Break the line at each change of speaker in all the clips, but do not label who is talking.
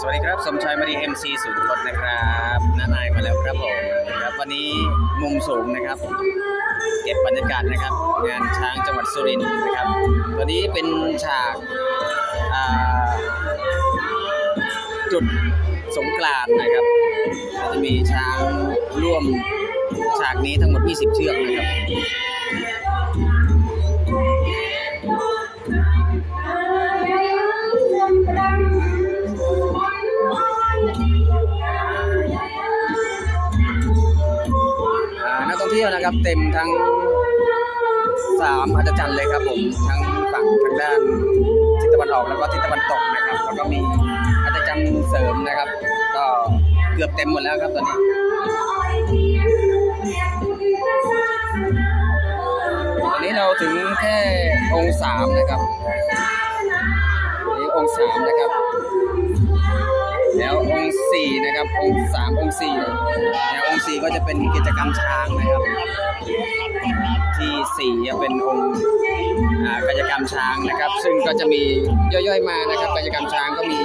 สวัสดีครับ สมชายมารีเอ็มซีสุดทดนะครับน้านายมาแล้วครับผมครับวันนี้มุมสูงนะครับ เก็บบรรยากาศนะครับ งานช้างจังหวัดสุรินทร์นะครับวันนี้เป็นฉากจุดสงกรานต์นะครับจะมีช้างร่วมฉากนี้ทั้งหมด 20 เชือกนะครับ ยวนะครับ เต็มทั้งสามอัศจรรย์เลยครับผมทั้งฝั่งทางด้านทิศตะวันออกแล้วก็ทิศตะวันตกนะครับ แล้วก็มีอัศจรรย์เสริมนะครับ ก็เกือบเต็มหมดแล้วครับตอนนี้ตอนนี้เราถึงแค่องค์สามนะครับนี่องค์สามนะครับ แล้วองค์สี่นะครับองค์สามองค์สี่แล้วองค์สี่ก็จะเป็นกิจกรรมช้างนะครับ ที่สี่จะเป็นองค์กิจกรรมช้างนะครับ ซึ่งก็จะมีย่อยๆมานะครับกิจกรรมช้างก็มี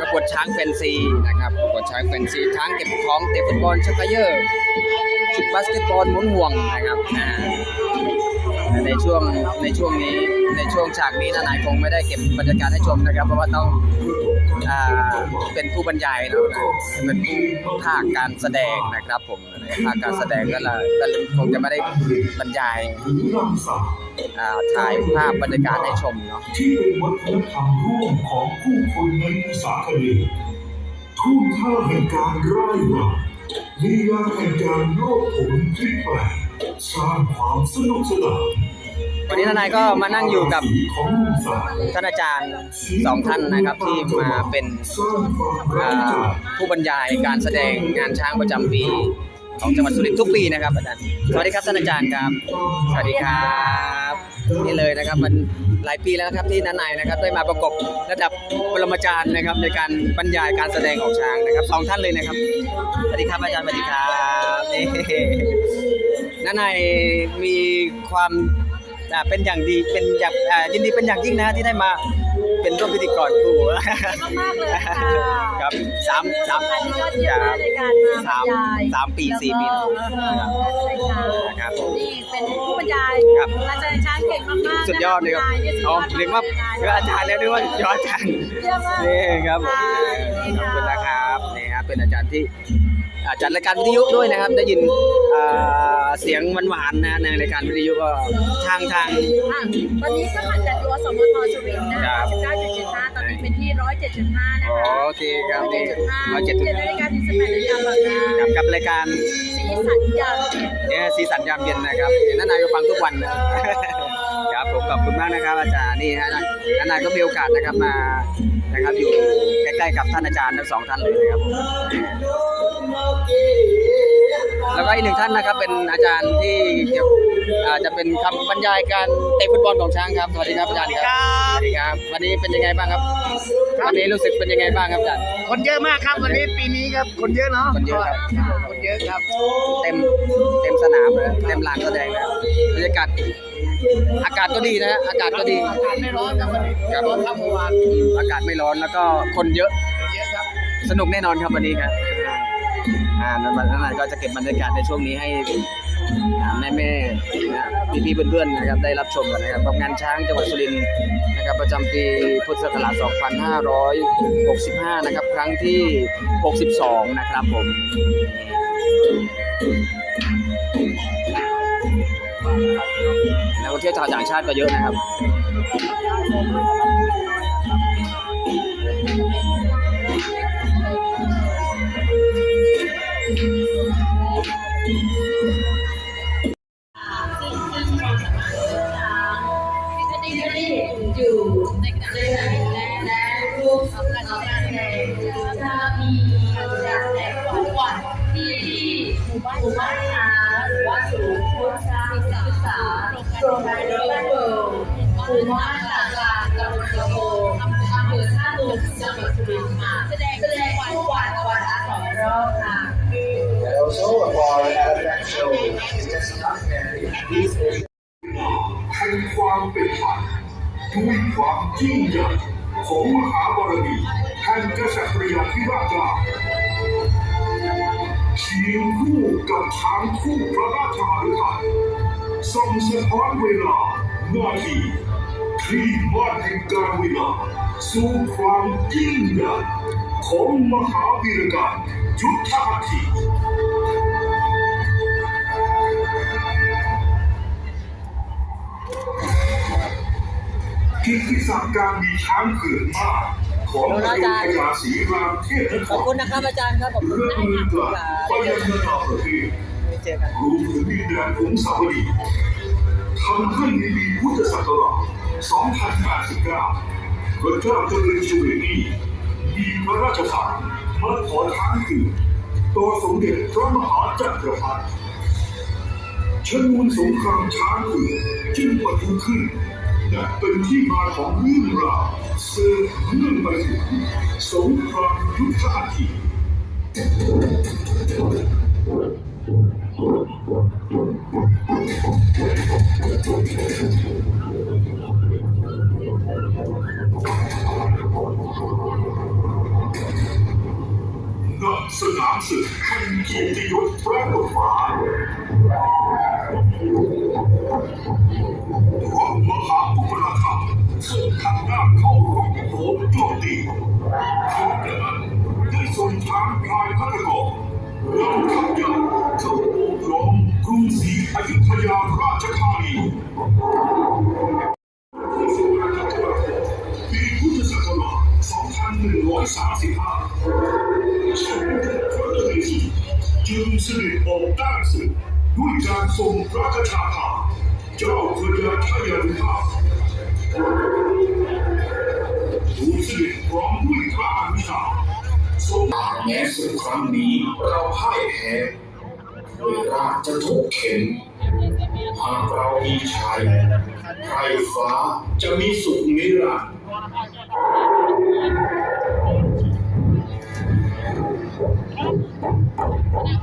ประกวดช้างแฟนซีนะครับประกวดช้างแฟนซีช้างเก็บของเตะฟุตบอลชักเขยอร์ชุดบาสเกตบอลหมุนห่วงนะครับ ในช่วงในช่วงนี้ในช่วงฉากนี้ทนายคงไม่ได้เก็บบรรยากาศให้ชมนะครับ เพราะว่าต้องอเป็นผู้บรรยายเนาะเป็นผู้ภาคการแสดงนะครับ ผมภาคการแสดงก็ละก็คงจะไม่ได้บรรยายถ่ายภาพบรรยากาศให้ชมเนาะ
ที่เป็นวัฒนธรรมร่วมของผู้คนในภาษาทะเลทุ่งท่าแห่งการร่ายรำลีลาแห่งการโลดผลพลิกแปลง สร้างความสนุกสนาน
วันนี้ทนายก็มานั่งอยู่กับ
ของหนุ่มสาว
ท่านอาจารย์สองท่านนะครับที่มาเป็น
สร้างความ
อ่
ร้าวใจา
ผู้บรรยายการแสดงงานช้างประจำปีของจังหวัดสุรินทร์ทุกปีนะครับอาจารย์สวัสดีครับท่านอาจารย์ครับ สวัสดีครับนี่เลยนะครับมันหลายปีแล้วนะครับที่นันายนะครับได้มาประกบระดับปรมาจารย์นะครับในการบรรยายการแสดงของช้างนะครับสองท่านเลยนะครับสวัสดีครับอาจารย์สวัสดีครับ นี่นันายมีความอ่าเป็นอย่างดีเป็นอย่างอ่ายินดีเป็นอย่างยิ่งนะที่ได้มาเป็นร่วมพิธีกรคู่
มากเลยค่ะ
ครับสามสาม
อันนี้ยอดเยี่ยมมากในการมาบรรยาย
สามปีสี่ปี
แล้วก็เออใช่ค่ะ
นะครับผม
นี่เป็นผู้บรรยาย
ครับ
อาจารย์ช้างเก่งมากๆ
สุดยอดเลยครับ
บรรยายนี่สุดย
อ๋อ
อด
เรียกว่าเรียกว่าอาจารย์แล้วเรียกว่ายอดอาจารย์
เยี่ยมมาก
นี่ครับผม
ค่ะ
ขอบคุณนะครับนี่ครับเป็นอาจารย์ที่อา จารย์รายการวิทยุด้วยนะครับ ได้ยินอ่าเสียงหวานๆนะในรายการวิทยุก็ทางทาง
อะตอนนี้ก็หันจากตัวสมทสุรินทร์นะ
ครั
คะ
บ
19.75ตอนนี้เป็นที่ 107.5 นะ
อ๋อ
คะ
โอเคครับนี่
107.5
ร้อยเจ็ด
7นาฬิกาถึง18นาฬิกาฝั่งนะ
กับกับรายการ
สีสันยามเย็น
เนี่ยสีสันยามเย็นนะครับนั่นนายก็ฟังทุกวันนะครับผมขอบคุณมากนะครับอาจารย์นี่ฮะนั่นนายก็มีโอกาสนะครับมานะครับอยู่ใกล้ๆกับท่านอาจารย์ทั้งสองท่านเลยนะครับผม แล้วก็อีกหนึ่งท่านนะครับเป็นอาจารย์ที่เกี่ยวอ่าจะเป็นคำบรรยายการเตะฟุตบอลของช้างครับสวัสดีครับอาจารย์ครับสวัสดีครับวันนี้เป็นยังไงบ้างครับวันนี้รู้สึกเป็นยังไงบ้างครับอาจารย์
คนเยอะมากครับวันนี้ปีนี้ครับคนเยอะเนาะ
คนเยอะครับ
คนเยอะครับ
เต็มเต็มสนามเลยเต็มลานแสดงเลยบรรยากาศอากาศก็ดีนะฮะอากาศก็ดี
อากาศไม่ร้อนครับวันนี้
ครับ
ร้อนเท่าเมื่อวาน
อากาศไม่ร้อนแล้วก็คนเยอะ
คนเยอะครับ
สนุกแน่นอนครับวันนี้ครับอ่าแล้วมันนั้นก็จะเก็บบรรยากาศในช่วงนี้ให้แม่แม่ๆพี่ๆเพื่อนๆนะครับได้รับชมกันนะครับกับงานช้างจังหวัดสุรินทร์นะครับ ประจำปีพุทธศักราช 2565 นะครับ ครั้งที่ 62 นะครับผมนักท่องเที่ยวชาวต่างชาติก็เยอะนะครับ
อยู่ในขณะและและรูปของการแสดงถ้ามีการแสดงทุกวันที่หมู่บ้านหมู่บ้านนาหรือว่าศูนย์ชุดการศึกษาโรงเรีโรเรียนเวิลด์หมู่บ้านตากลางตำบลกระโปงอำเภอท่าตูมจังหวัดสุรินทร์ค่ะแสดงแสดงทุกวันวันละสองรอบค่ะ
And also for that show, it's just not very easy.
แห่งความเป็นไทยด้วยความยิ่งใหญ่ของมหาบารมีแห่งกษัตริยาธิราชาเคียงคู่กับทางคู่พระราชหฤทัยส่งสะท้อนเวลานาทีคลี่บ้านแห่งการเวลาสู่ความยิ่งใหญ่ของมหาวีรการยุทธหัตถี กิตติศักดิ์การมีช้างเผือกมากของพระยุทธยาศรีรามเทพนค
ขอบ
ร
คุณนะครับอาจารย์ครับขอบคุณ
เริ่มมือกลับไปยังนานาประเทศ
ไม่เจอกัน
รวมถึงดินแดนของสาวดีทำให้ในปีพุทธศักราช2089พระเจ้าเจริญจุเวนีมีพระราชทานมาขอช้างเผือกต่อสมเด็จพระมหาจักรพรรดิชนวนสงครามช้างเผือกจึงปะทุขึ้น และเป็นที่มาของเรื่องราวเสืบเนื่องไปถึงสงครามยุทธหัตถีณสนามศึกแห่งเกียรติยศพระบทบา ทรบมหาอุปราชาเส่งขันหน้าเข้ารบโหมโจมตีขณะนั้นได้ส่งทางพลายพัฒกรนำทัพใหญ่เข้าโอบล้อมกรุงศรีอยุธยาราชธานีปีพุทธศักราช2135สมเด็จพระนเรศวรจึงเสด็จออกต้านศึก ด้วยการทรงพระราชาทาเจ้าพระยาทยานุภาพทูลเสด็จพร้อมด้วยพระอนุชาทรง
แม้ศึกครั้งนี้เราพ่ายแพ้เวลาจะถูกเข็นหากเรามีชัยไพรฟ้าจะมีสุขนิรันดร์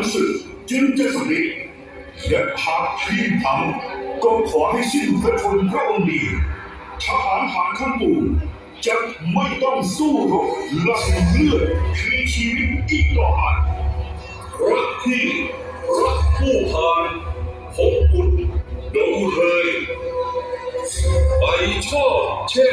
การศึกจึงจะสำเร็จและหากทีมพังก็ขอให้สิ้นพระชนม์พระองค์ดีทหารหารข้างปูจะไม่ต้องสู้รบลั่งเลือดพลีชีวิตอีกต่อไป
รักที่รักผู้พานพบบุญดงเฮยใบช่อเช่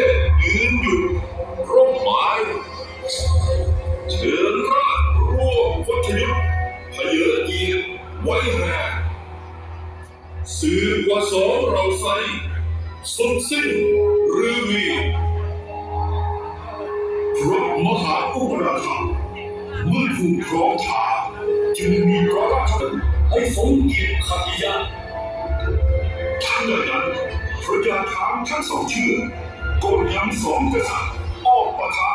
ระ
มหาอุปราชาเมื่อถูกครองชาจึงมีพระราช
ให้สมเกียรติขัตติยะ
ทั้งนั้นพระยาทางทั้งสองเชื่อก็ยังสองกษัตริย์ออกประทะ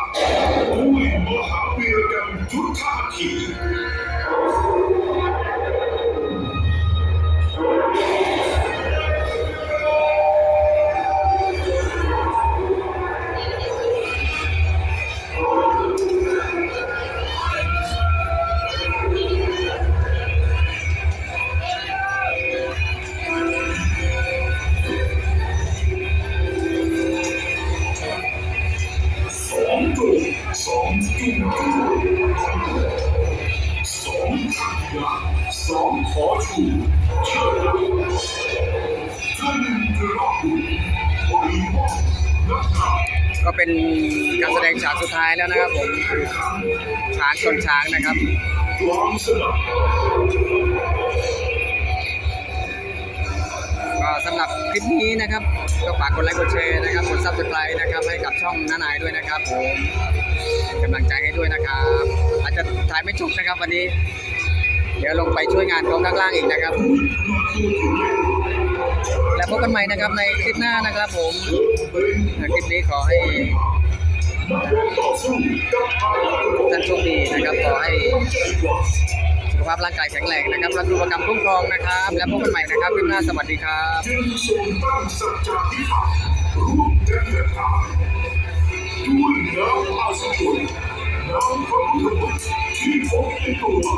ด้วยมหาวีรกรรมยุทธหัตถี สองขัดยาสองขอชูเชิดกระหนึ่งกระรอกหุ่นไว้มอบนักข่าว
ก็เป็นการแสดงฉากสุดท้ายแล้วนะครับผมช้างชนช้างนะครับ
กลางสนาม
ก็สำหรับคลิปนี้นะครับ ก็ฝากกดไลค์กดแชร์นะครับกด subscribe นะครับให้กับช่องน้านายด้วยนะครับผมกำลังใจให้ด้วยนะครับ อาจจะถ่ายไม่จบนะครับวันนี้ เดี๋ยวลงไปช่วยงานเขาข้างล่างอีกนะครับ แล้วพบกันใหม่นะครับในคลิปหน้านะครับ ผมคลิปนี้ขอให้ท่านโชคดีนะครับขอให้ ขภาพร่างกายแข็งแรงนะครับรักรูปกรรมคุ้มครองนะครับ แล้วพบกันใหม่นะครับคลิปหน้าสวัสดีครับ
จึงทรงตั้งสัจจาธิษฐานร่วมกันกระทำด้วยน้ำอาสกุลน้ำพระพุทธมนต์ที่พกในตัว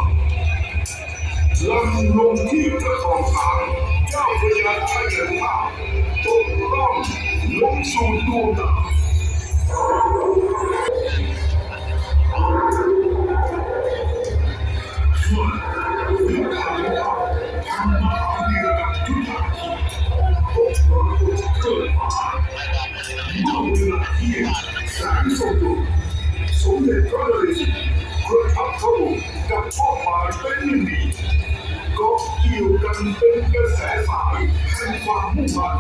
ลำลงที่กระทองช้างเจ้าพระยาชัยภาพจงต้องลงสู่ดวงดา เป็นหนึ่งเดีก็เกี่ยวกันเป็นกระแสสายแห่งความมุ่งมั่น